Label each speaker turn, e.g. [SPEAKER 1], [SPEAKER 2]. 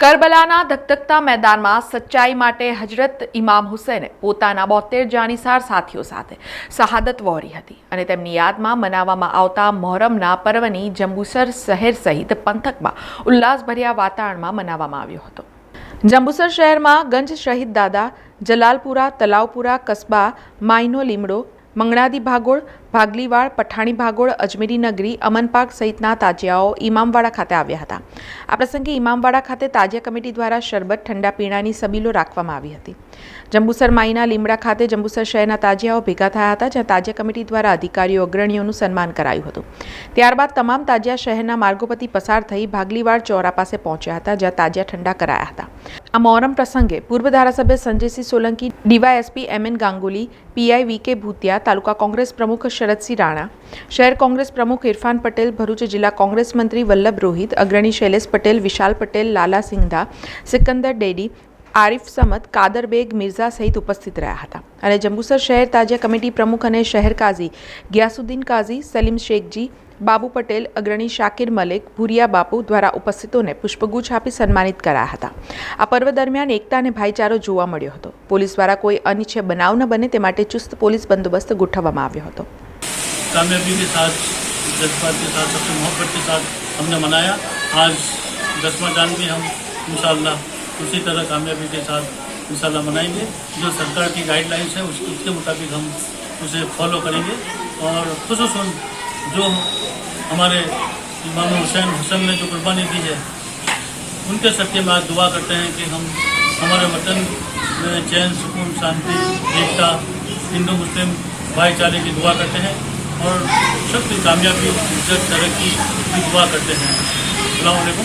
[SPEAKER 1] કરબલાના ધકધકતા મેદાનમાં સચ્ચાઈ માટે હજરત ઇમામ હુસૈને પોતાના બોતેર જાણીસાર સાથીઓ સાથે શહાદત વહોરી હતી અને તેમની યાદમાં મનાવવામાં આવતા મોહરમના પર્વની જંબુસર શહેર સહિત પંથકમાં ઉલ્લાસભર્યા વાતાવરણમાં મનાવવામાં આવ્યો હતો. જંબુસર શહેરમાં ગંજ શહીદ દાદા જલાલપુરા તલાવપુરા કસ્બા માયનો લીમડો મંગણાદી ભાગોળ ભાગલીવાડ પઠાણી ભાગોળ, અજમેરી નગરી અમનપાક સહિતના તાજિયાઓ ઇમામવાડા ખાતે આવ્યા હતા. આ પ્રસંગે ઇમામવાડા ખાતે તાજિયા કમિટી દ્વારા શરબત, ઠંડા પીણાની સબીલો રાખવામાં આવી હતી. જંબુસર માઈના લીમડા ખાતે જંબુસર શહેરના તાજિયાઓ ભેગા થયા હતા, જ્યાં તાજિયા કમિટી દ્વારા અધિકારીઓ, અગ્રણીઓનું સન્માન કરાયું હતું. ત્યારબાદ તમામ તાજિયા શહેરના માર્ગો પસાર થઈ ભાગલીવાડ ચોરા પાસે પહોંચ્યા હતા, જ્યાં તાજિયા ઠંડા કરાયા હતા. આ મોહરમ પ્રસંગે પૂર્વ ધારાસભ્ય Sanjaysinh Solanki, DYSP M N Ganguli PI V K Bhutiya, તાલુકા કોંગ્રેસ પ્રમુખ શરદસિંહ રાણા, શહેર કોંગ્રેસ પ્રમુખ ઇરફાન પટેલ, ભરૂચ જિલ્લા કોંગ્રેસ મંત્રી વલ્લભ રોહિત, અગ્રણી શૈલેષ પટેલ, વિશાલ પટેલ, લાલા સિંઘા સિકંદર ડેડી આરિફ સમદ કાદર બેગ મિર્ઝા સહિત ઉપસ્થિત રહ્યા હતા અને જંબુસર શહેર તાજિયા કમિટી પ્રમુખ અને શહેર કાઝી ગિયાસુદ્દીન કાઝી સલીમ શેખજી બાબુ પટેલ અગ્રણી શાકિર મલિક ભુરિયા બાપુ દ્વારા ઉપસ્થિતોને પુષ્પગુચ્છ આપી સન્માનિત કરાયા હતા આ પર્વ દરમિયાન એકતા અને ભાઈચારો જોવા મળ્યો હતો પોલીસ દ્વારા કોઈ અનિચ્છય બનાવ ન બને તે માટે ચુસ્ત પોલીસ બંદોબસ્ત ગોઠવવામાં આવ્યો હતો
[SPEAKER 2] कामयाबी के साथ जज्बात के साथ सबसे मोहब्बत के साथ हमने मनाया आज दसवां चांद भी हम इंशाल्लाह उसी तरह कामयाबी के साथ इंशाल्लाह मनाएँगे। जो सरकार की गाइडलाइंस है, उसके मुताबिक हम उसे फॉलो करेंगे। और खसूस जो हमारे इमाम हुसैन हुसैन ने जो कुर्बानी दी है, उनके सत्य में आज दुआ करते हैं कि हम हमारे वतन में चैन, सुकून, शांति, एकता, हिंदू, मुस्लिम भाईचारे की दुआ करते हैं और सबकी कामयाबी, इज़्ज़त, तरक्की की दुआ करते हैं। अलैक्म